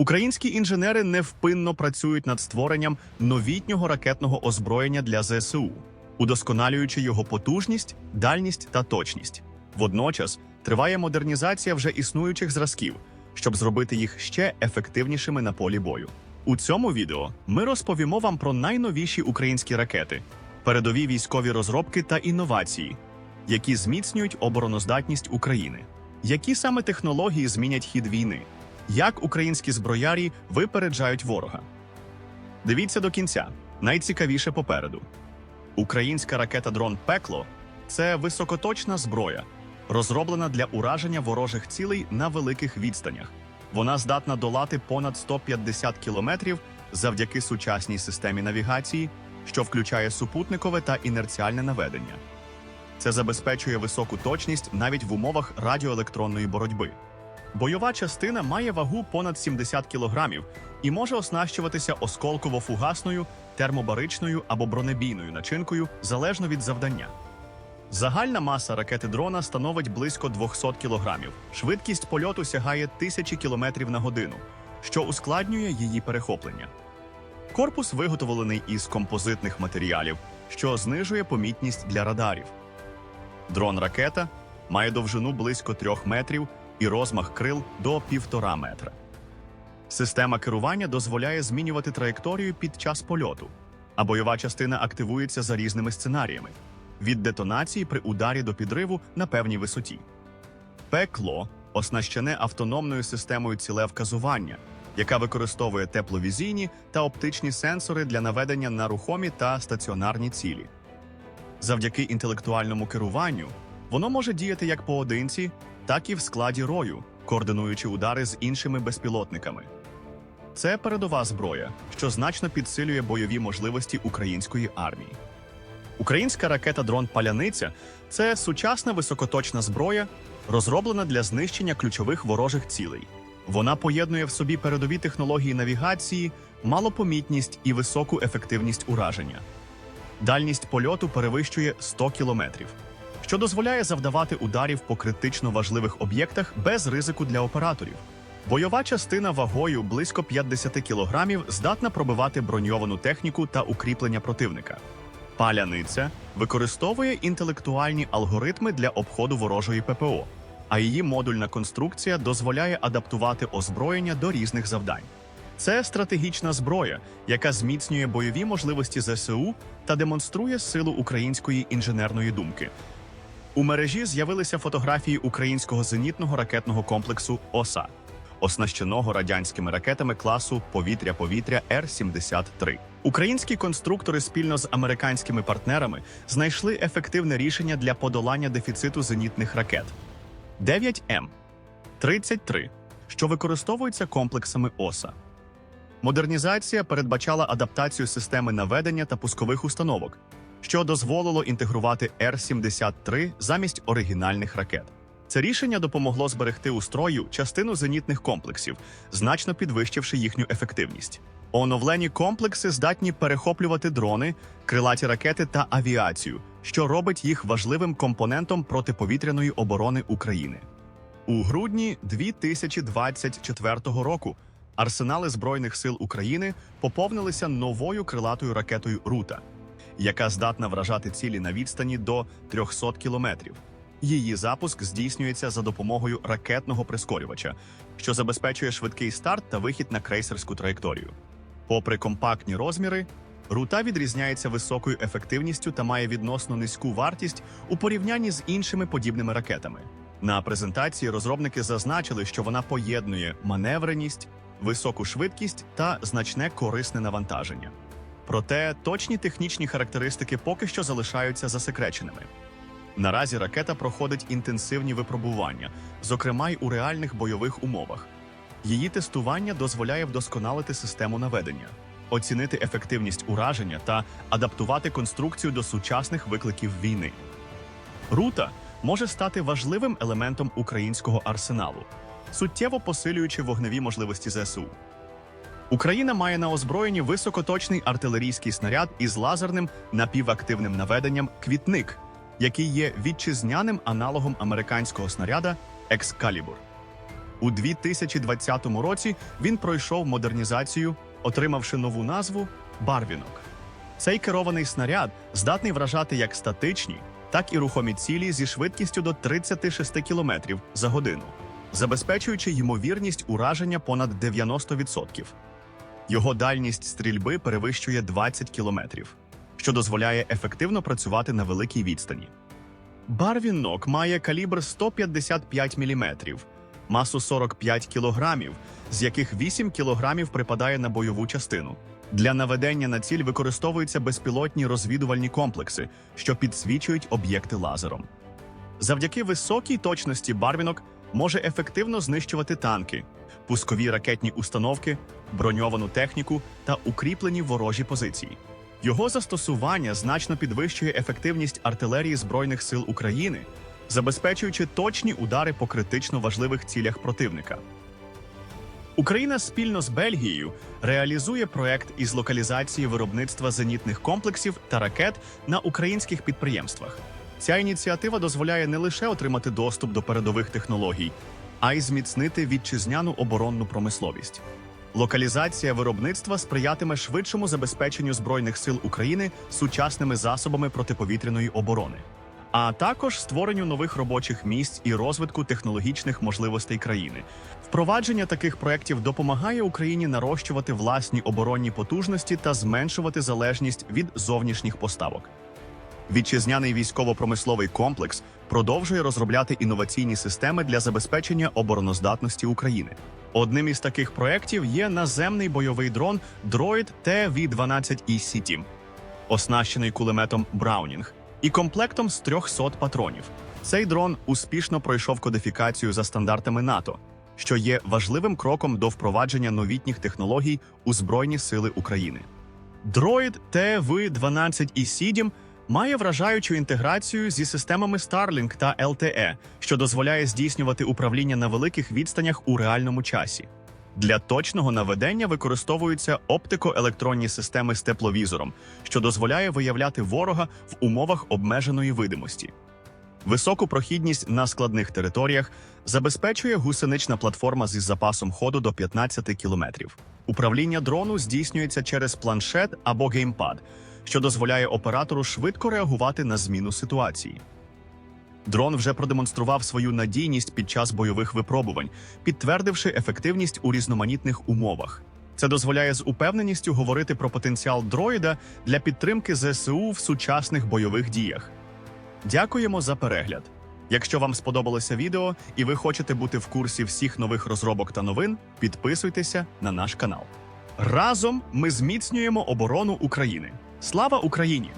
Українські інженери невпинно працюють над створенням новітнього ракетного озброєння для ЗСУ, удосконалюючи його потужність, дальність та точність. Водночас триває модернізація вже існуючих зразків, щоб зробити їх ще ефективнішими на полі бою. У цьому відео ми розповімо вам про найновіші українські ракети, передові військові розробки та інновації, які зміцнюють обороноздатність України. Які саме технології змінять хід війни? Як українські зброярі випереджають ворога? Дивіться до кінця. Найцікавіше попереду. Українська ракета дрон Пекло це високоточна зброя, розроблена для ураження ворожих цілей на великих відстанях. Вона здатна долати понад 150 кілометрів завдяки сучасній системі навігації, що включає супутникове та інерціальне наведення. Це забезпечує високу точність навіть в умовах радіоелектронної боротьби. Бойова частина має вагу понад 70 кілограмів і може оснащуватися осколково-фугасною, термобаричною або бронебійною начинкою залежно від завдання. Загальна маса ракети дрона становить близько 200 кілограмів. Швидкість польоту сягає 1000 кілометрів на годину, що ускладнює її перехоплення. Корпус виготовлений із композитних матеріалів, що знижує помітність для радарів. Дрон-ракета має довжину близько 3 метрів і розмах крил до 1,5 метра. Система керування дозволяє змінювати траєкторію під час польоту, а бойова частина активується за різними сценаріями від детонації при ударі до підриву на певній висоті. Пекло оснащене автономною системою цілевказування, яка використовує тепловізійні та оптичні сенсори для наведення на рухомі та стаціонарні цілі. Завдяки інтелектуальному керуванню воно може діяти як поодинці, так і в складі рою, координуючи удари з іншими безпілотниками. Це передова зброя, що значно підсилює бойові можливості української армії. Українська ракета дрон Паляниця це сучасна високоточна зброя, розроблена для знищення ключових ворожих цілей. Вона поєднує в собі передові технології навігації, малопомітність і високу ефективність ураження. Дальність польоту перевищує 100 кілометрів, що дозволяє завдавати ударів по критично важливих об'єктах без ризику для операторів. Бойова частина вагою близько 50 кілограмів здатна пробивати броньовану техніку та укріплення противника. Паляниця використовує інтелектуальні алгоритми для обходу ворожої ППО, а її модульна конструкція дозволяє адаптувати озброєння до різних завдань. Це стратегічна зброя, яка зміцнює бойові можливості ЗСУ та демонструє силу української інженерної думки. У мережі з'явилися фотографії українського зенітного ракетного комплексу ОСА, оснащеного радянськими ракетами класу повітря-повітря Р-73. Українські конструктори спільно з американськими партнерами знайшли ефективне рішення для подолання дефіциту зенітних ракет 9М 33, що використовуються комплексами ОСА. Модернізація передбачала адаптацію системи наведення та пускових установок, що дозволило інтегрувати Р-73 замість оригінальних ракет. Це рішення допомогло зберегти у строю частину зенітних комплексів, значно підвищивши їхню ефективність. Оновлені комплекси здатні перехоплювати дрони, крилаті ракети та авіацію, що робить їх важливим компонентом протиповітряної оборони України. У грудні 2024 року арсенали Збройних сил України поповнилися новою крилатою ракетою Рута, яка здатна вражати цілі на відстані до 300 кілометрів. Її запуск здійснюється за допомогою ракетного прискорювача, що забезпечує швидкий старт та вихід на крейсерську траєкторію. Попри компактні розміри, рута відрізняється високою ефективністю та має відносно низьку вартість у порівнянні з іншими подібними ракетами. На презентації розробники зазначили, що вона поєднує маневреність, високу швидкість та значне корисне навантаження. Проте точні технічні характеристики поки що залишаються засекреченими. Наразі ракета проходить інтенсивні випробування, зокрема й у реальних бойових умовах. Її тестування дозволяє вдосконалити систему наведення, оцінити ефективність ураження та адаптувати конструкцію до сучасних викликів війни. Рута може стати важливим елементом українського арсеналу, суттєво посилюючи вогневі можливості ЗСУ. Україна має на озброєнні високоточний артилерійський снаряд із лазерним напівактивним наведенням квітник, який є вітчизняним аналогом американського снаряда Екскалібур. У 2020 році він пройшов модернізацію, отримавши нову назву Барвінок. Цей керований снаряд здатний вражати як статичні, так і рухомі цілі зі швидкістю до 36 км за годину, забезпечуючи ймовірність ураження понад 90%. Його дальність стрільби перевищує 20 км, що дозволяє ефективно працювати на великій відстані. Барвінок має калібр 155 мм, масу 45 кг, з яких 8 кг припадає на бойову частину. Для наведення на ціль використовуються безпілотні розвідувальні комплекси, що підсвічують об'єкти лазером. Завдяки високій точності Барвінок може ефективно знищувати танки, пускові ракетні установки, броньовану техніку та укріплені ворожі позиції. Його застосування значно підвищує ефективність артилерії Збройних сил України, забезпечуючи точні удари по критично важливих цілях противника. Україна спільно з Бельгією реалізує проект із локалізації виробництва зенітних комплексів та ракет на українських підприємствах. Ця ініціатива дозволяє не лише отримати доступ до передових технологій, а й зміцнити вітчизняну оборонну промисловість. Локалізація виробництва сприятиме швидшому забезпеченню збройних сил України сучасними засобами протиповітряної оборони, а також створенню нових робочих місць і розвитку технологічних можливостей країни. Впровадження таких проєктів допомагає Україні нарощувати власні оборонні потужності та зменшувати залежність від зовнішніх поставок. Вітчизняний військово-промисловий комплекс продовжує розробляти інноваційні системи для забезпечення обороноздатності України. Одним із таких проєктів є наземний бойовий дрон Droid TV-12 EC-Team, оснащений кулеметом Браунінг і комплектом з 300 патронів. Цей дрон успішно пройшов кодифікацію за стандартами НАТО, що є важливим кроком до впровадження новітніх технологій у Збройні Сили України. Droid TV-12 EC-Team має вражаючу інтеграцію зі системами Starlink та LTE, що дозволяє здійснювати управління на великих відстанях у реальному часі. Для точного наведення використовуються оптико-електронні системи з тепловізором, що дозволяє виявляти ворога в умовах обмеженої видимості. Високу прохідність на складних територіях забезпечує гусенична платформа зі запасом ходу до 15 кілометрів. Управління дрону здійснюється через планшет або геймпад, що дозволяє оператору швидко реагувати на зміну ситуації. Дрон вже продемонстрував свою надійність під час бойових випробувань, підтвердивши ефективність у різноманітних умовах. Це дозволяє з упевненістю говорити про потенціал дроїда для підтримки ЗСУ в сучасних бойових діях. Дякуємо за перегляд. Якщо вам сподобалося відео і ви хочете бути в курсі всіх нових розробок та новин, підписуйтеся на наш канал. Разом ми зміцнюємо оборону України. Слава Україні!